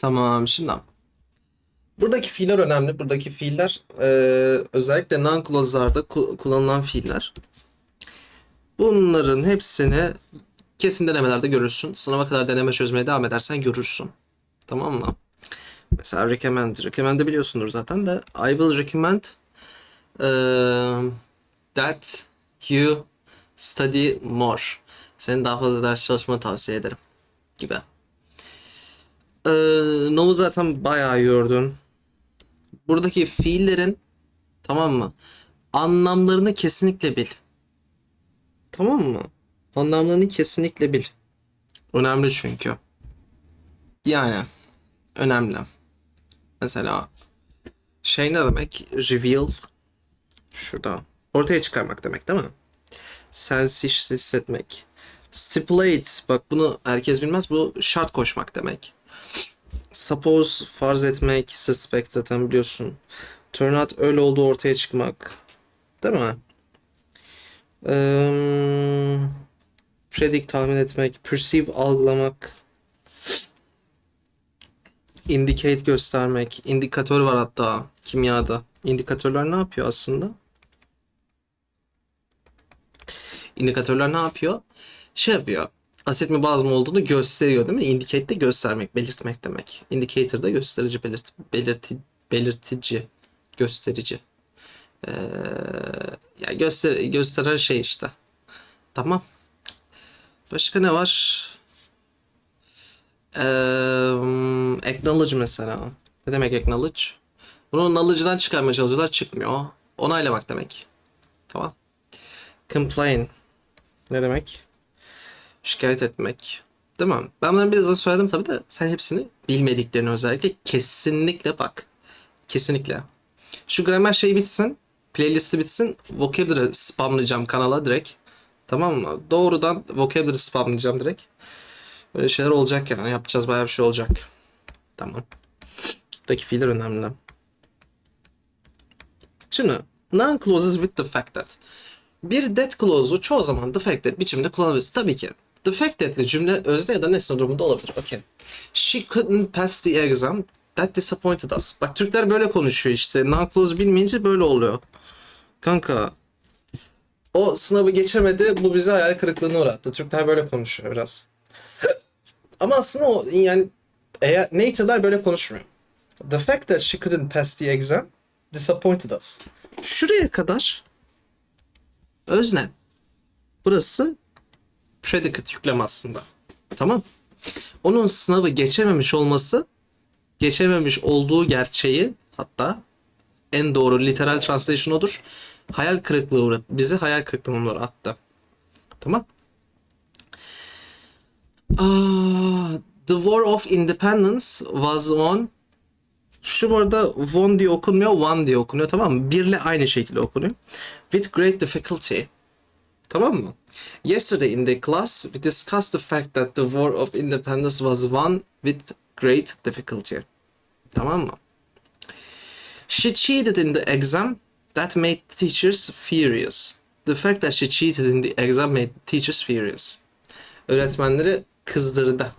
Tamam şimdi. Buradaki fiiller önemli. Buradaki fiiller e, özellikle non-clause'larda ku- kullanılan fiiller. Bunların hepsini kesin denemelerde görürsün. Sınava kadar deneme çözmeye devam edersen görürsün. Tamam mı? Mesela recommend. Recommend'i biliyorsundur zaten de I will recommend um, that you study more. Senin daha fazla ders çalışmanı tavsiye ederim. Gibi. Ee, No'u zaten bayağı yordun. Buradaki fiillerin tamam mı? Anlamlarını kesinlikle bil. Tamam mı? Anlamlarını kesinlikle bil. Önemli çünkü. Yani önemli. Mesela şey ne demek? Reveal. Şurada. Ortaya çıkarmak demek değil mi? Sense hissetmek. Stipulate. Bak bunu herkes bilmez. Bu şart koşmak demek. Suppose farz etmek, suspect zaten biliyorsun. Turn out öyle olduğu ortaya çıkmak. Değil mi? Eee, predict tahmin etmek, perceive algılamak. Indicate göstermek. indikatör var hatta kimyada. İndikatörler ne yapıyor aslında? İndikatörler ne yapıyor? Şey yapıyor. Asit mi baz mı olduğunu gösteriyor değil mi? Indicate de göstermek, belirtmek demek. Indicator da gösterici, belirt, belirti, belirtici, gösterici. Ee, ya göster gösteren şey işte. Tamam. Başka ne var? Ee, acknowledge mesela. Ne demek acknowledge? Bunu knowledge'dan çıkarmaya çalışıyorlar. Çıkmıyor. Onaylamak demek. Tamam. Complain. Ne demek? Şikayet etmek. Değil mi? Ben bunları biraz da söyledim tabii de sen hepsini bilmediklerini özellikle kesinlikle bak. Kesinlikle. Şu gramer şeyi bitsin. Playlisti bitsin. Vocabulary spamlayacağım kanala direkt. Tamam mı? Doğrudan vocabulary spamlayacağım direkt. Böyle şeyler olacak yani. Yapacağız bayağı bir şey olacak. Tamam. Buradaki fiiller önemli. Şimdi non-clauses with the fact that. Bir that clause'u çoğu zaman the fact that biçimde kullanabiliriz. Tabii ki. The fact that ile cümle özne ya da nesne durumunda olabilir. Okay. She couldn't pass the exam. That disappointed us. Bak Türkler böyle konuşuyor işte. Non-clause bilmeyince böyle oluyor. Kanka. O sınavı geçemedi. Bu bizi hayal kırıklığına uğrattı. Türkler böyle konuşuyor biraz. Ama aslında o yani eğer native'ler böyle konuşmuyor. The fact that she couldn't pass the exam disappointed us. Şuraya kadar özne. Burası predicate yüklem aslında. Tamam. Onun sınavı geçememiş olması geçememiş olduğu gerçeği hatta en doğru literal translation odur. Hayal kırıklığı uğrat bizi hayal kırıklığına uğrattı. Tamam. Aa, The War of Independence was won. Şu bu arada won diye okunmuyor, one diye okunuyor tamam mı? Birle aynı şekilde okunuyor. With great difficulty. Tamam mı? Yesterday in the class we discussed the fact that the War of Independence was won with great difficulty. Tamam mı? She cheated in the exam. That made teachers furious. The fact that she cheated in the exam made teachers furious. Öğretmenleri kızdırdı.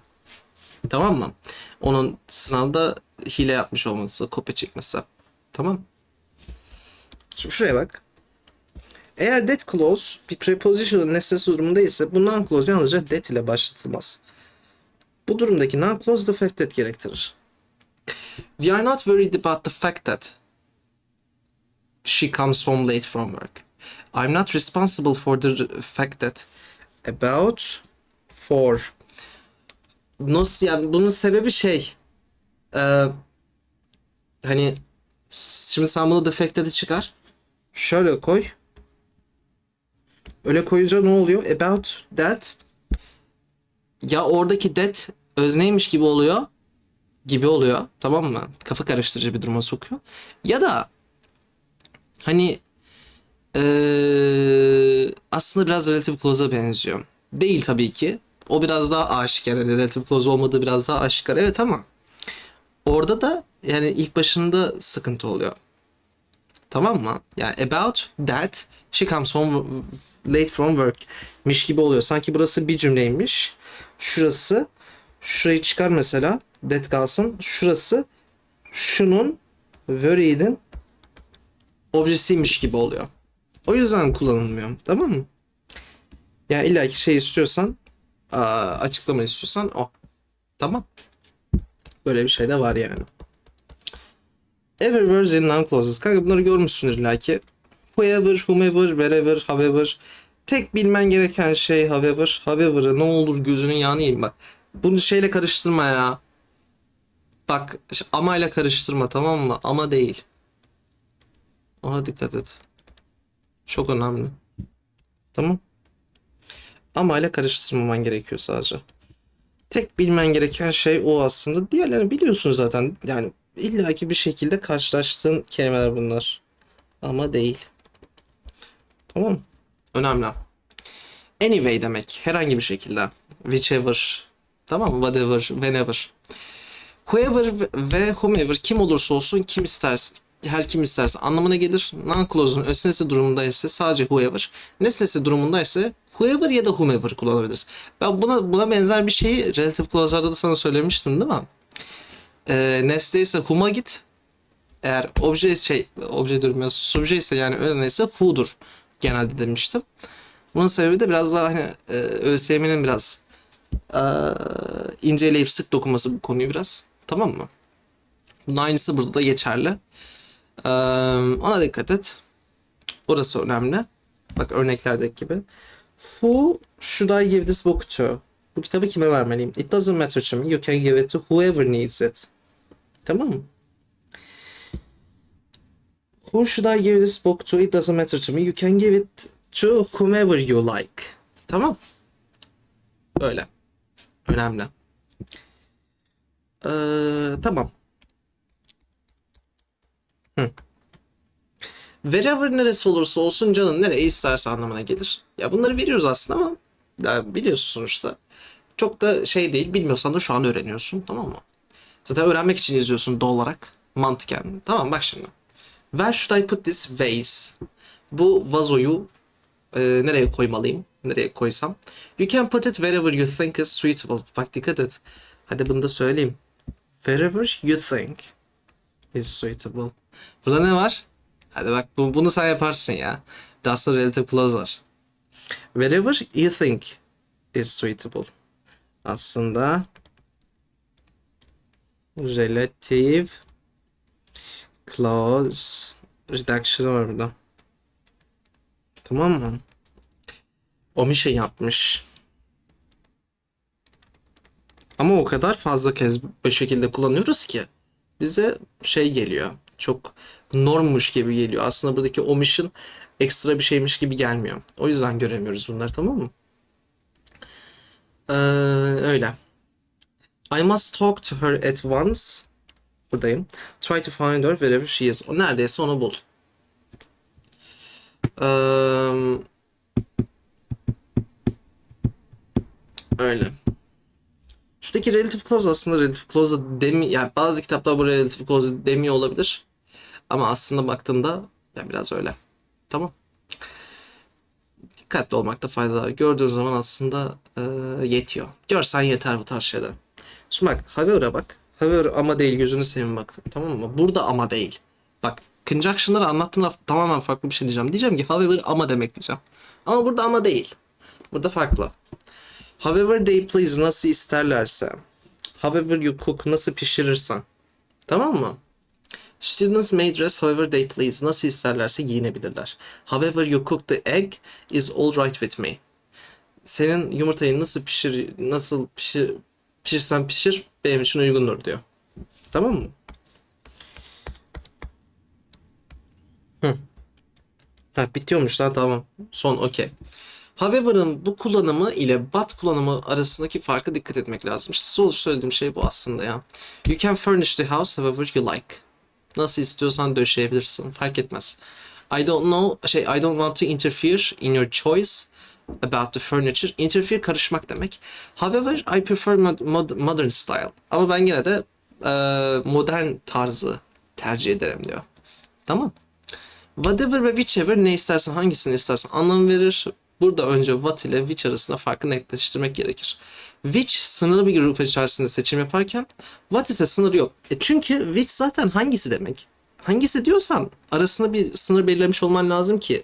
Tamam mı? Onun sınavda hile yapmış olması, kopya çekmesi. Tamam. Şimdi şuraya bak. Eğer that clause bir preposition'ın nesnesi durumunda ise bu non clause yalnızca that ile başlatılmaz. Bu durumdaki non clause the fact that gerektirir. We are not worried about the fact that she comes home late from work. I'm not responsible for the fact that about for nasıl yani bunun sebebi şey e, hani şimdi sen bunu defected'i çıkar şöyle koy öyle koyunca ne oluyor about that ya oradaki that özneymiş gibi oluyor gibi oluyor tamam mı kafa karıştırıcı bir duruma sokuyor ya da hani eee, aslında biraz relative clause'a benziyor değil tabii ki o biraz daha aşikar. Yani relative clause olmadığı biraz daha aşikar. Evet ama orada da yani ilk başında sıkıntı oluyor. Tamam mı? Yani about that she comes home late from work miş gibi oluyor. Sanki burası bir cümleymiş. Şurası şurayı çıkar mesela. that kalsın. Şurası şunun were'in objesiymiş gibi oluyor. O yüzden kullanılmıyor. Tamam mı? Yani illa ki şey istiyorsan açıklama istiyorsan o. Tamam. Böyle bir şey de var yani. Every words in noun clauses. Kanka bunları görmüşsündür illa ki. Whoever, whomever, wherever, however. Tek bilmen gereken şey however. However'ı ne olur gözünün yağını yiyeyim bak. Bunu şeyle karıştırma ya. Bak amayla karıştırma tamam mı? Ama değil. Ona dikkat et. Çok önemli. Tamam. Amayla karıştırmaman gerekiyor sadece. Tek bilmen gereken şey o aslında. Diğerlerini biliyorsun zaten. Yani illaki bir şekilde karşılaştığın kelimeler bunlar. Ama değil. Tamam. Önemli. Anyway demek. Herhangi bir şekilde. Whichever. Tamam mı? Whatever. Whenever. Whoever ve whomever kim olursa olsun kim isterse her kim isterse anlamına gelir. Non-clause'un öznesi durumunda ise sadece whoever. Nesnesi durumunda ise whoever ya da whomever kullanabiliriz. Ben buna buna benzer bir şeyi relative clause'larda da sana söylemiştim değil mi? Ee, nesne ise whom'a git. Eğer obje şey obje diyorum ya subje ise yani özne ise who'dur genelde demiştim. Bunun sebebi de biraz daha hani e, ÖSYM'nin biraz e, inceleyip sık dokunması bu konuyu biraz. Tamam mı? Bunun aynısı burada da geçerli. Ee, ona dikkat et. Orası önemli. Bak örneklerdeki gibi. Who should I give this book to? Bu kitabı kime vermeliyim? It doesn't matter to me. You can give it to whoever needs it. Tamam mı? Who should I give this book to? It doesn't matter to me. You can give it to whomever you like. Tamam. Öyle. Önemli. Ee, tamam. Hı. Wherever neresi olursa olsun canın nereye isterse anlamına gelir. Ya bunları biliyoruz aslında ama biliyorsun sonuçta. Çok da şey değil. Bilmiyorsan da şu an öğreniyorsun. Tamam mı? Zaten öğrenmek için izliyorsun doğal olarak. Mantıken. Tamam bak şimdi. Where should I put this vase? Bu vazoyu e, nereye koymalıyım? Nereye koysam? You can put it wherever you think is suitable. Bak dikkat et. Hadi bunu da söyleyeyim. Wherever you think is suitable. Burada ne var? Hadi bak bu, bunu sen yaparsın ya. Aslında relative clause var. Wherever you think is suitable. Aslında relative clause reduction var burada. Tamam mı? O bir şey yapmış. Ama o kadar fazla kez bu şekilde kullanıyoruz ki bize şey geliyor. Çok normmuş gibi geliyor. Aslında buradaki omission ekstra bir şeymiş gibi gelmiyor. O yüzden göremiyoruz bunları tamam mı? Ee, öyle. I must talk to her at once. Buradayım. Try to find her wherever she is. O neredeyse onu bul. Ee, öyle. Şuradaki relative clause aslında relative clause demi yani bazı kitaplar bu relative clause demiyor olabilir. Ama aslında baktığında ya biraz öyle. Tamam. Dikkatli olmakta fayda var. Gördüğün zaman aslında e, yetiyor. Görsen yeter bu tarz şeyler. Şimdi bak however'a bak. However ama değil gözünü seveyim bak. Tamam mı? Burada ama değil. Bak conjunction'ları anlattığımda tamamen farklı bir şey diyeceğim. Diyeceğim ki however ama demek diyeceğim. Ama burada ama değil. Burada farklı. However they please nasıl isterlerse. However you cook nasıl pişirirsen. Tamam mı? Students may dress however they please. Nasıl isterlerse giyinebilirler. However you cook the egg is all right with me. Senin yumurtayı nasıl pişir nasıl pişir pişirsen pişir benim için uygundur diyor. Tamam mı? Hı. Ha bitiyormuş lan tamam. Son okey. However'ın bu kullanımı ile but kullanımı arasındaki farka dikkat etmek lazım. İşte söylediğim şey bu aslında ya. You can furnish the house however you like. Nasıl istiyorsan döşeyebilirsin. Fark etmez. I don't know, şey I don't want to interfere in your choice about the furniture. Interfere karışmak demek. However, I prefer mod- mod- modern style. Ama ben gene de e, modern tarzı tercih ederim diyor. Tamam. Whatever ve whichever ne istersen hangisini istersen anlam verir. Burada önce what ile which arasında farkı netleştirmek gerekir. Which sınırlı bir grup içerisinde seçim yaparken what ise sınır yok. E çünkü which zaten hangisi demek. Hangisi diyorsan arasında bir sınır belirlemiş olman lazım ki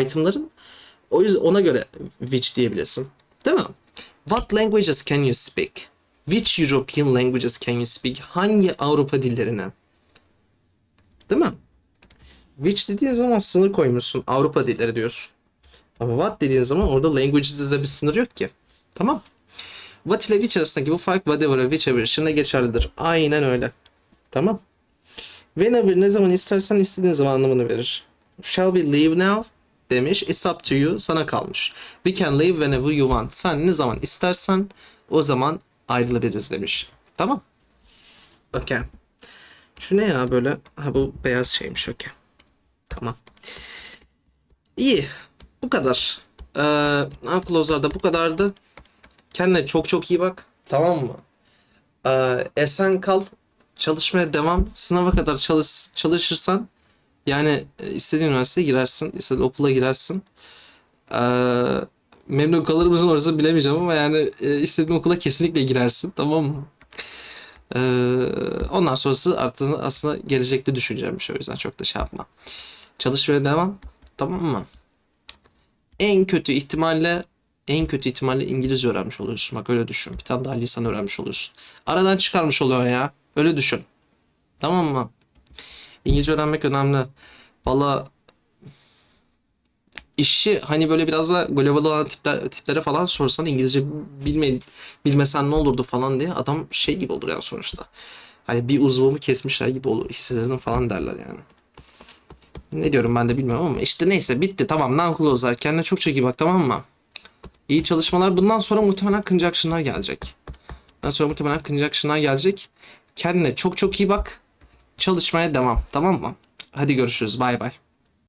itemların. O yüzden ona göre which diyebilirsin. Değil mi? What languages can you speak? Which European languages can you speak? Hangi Avrupa dillerini? Değil mi? Which dediğin zaman sınır koymuşsun. Avrupa dilleri diyorsun. Ama what dediğin zaman orada languages'de bir sınır yok ki. Tamam. What ile which arasındaki bu fark whatever ve whichever içinde geçerlidir. Aynen öyle. Tamam. Whenever ne zaman istersen istediğin zaman anlamını verir. Shall we leave now? Demiş. It's up to you. Sana kalmış. We can leave whenever you want. Sen ne zaman istersen o zaman ayrılabiliriz demiş. Tamam. Okey. Şu ne ya böyle? Ha bu beyaz şeymiş okey. Tamam. İyi. Bu kadar. Ee, Uncloser'da bu kadardı. Kendine çok çok iyi bak. Tamam mı? Ee, esen kal. Çalışmaya devam. Sınava kadar çalış, çalışırsan yani e, istediğin üniversiteye girersin. istediğin okula girersin. Ee, memnun kalır mısın orası bilemeyeceğim ama yani e, istediğin okula kesinlikle girersin. Tamam mı? Ee, ondan sonrası artık aslında gelecekte düşüneceğim bir şey. O yüzden çok da şey yapma. Çalışmaya devam. Tamam mı? En kötü ihtimalle en kötü ihtimalle İngilizce öğrenmiş oluyorsun. Bak öyle düşün. Bir tane daha lisan öğrenmiş oluyorsun. Aradan çıkarmış oluyor ya. Öyle düşün. Tamam mı? İngilizce öğrenmek önemli. Valla işi hani böyle biraz da global olan tipler, tiplere falan sorsan İngilizce bilme, bilmesen ne olurdu falan diye adam şey gibi olur yani sonuçta. Hani bir uzvumu kesmişler gibi olur hissederim falan derler yani. Ne diyorum ben de bilmiyorum ama işte neyse bitti tamam non-closer kendine çok çok iyi bak tamam mı? İyi çalışmalar bundan sonra muhtemelen conjunction'lar gelecek. Bundan sonra muhtemelen conjunction'lar gelecek. Kendine çok çok iyi bak. Çalışmaya devam tamam mı? Hadi görüşürüz bay bay.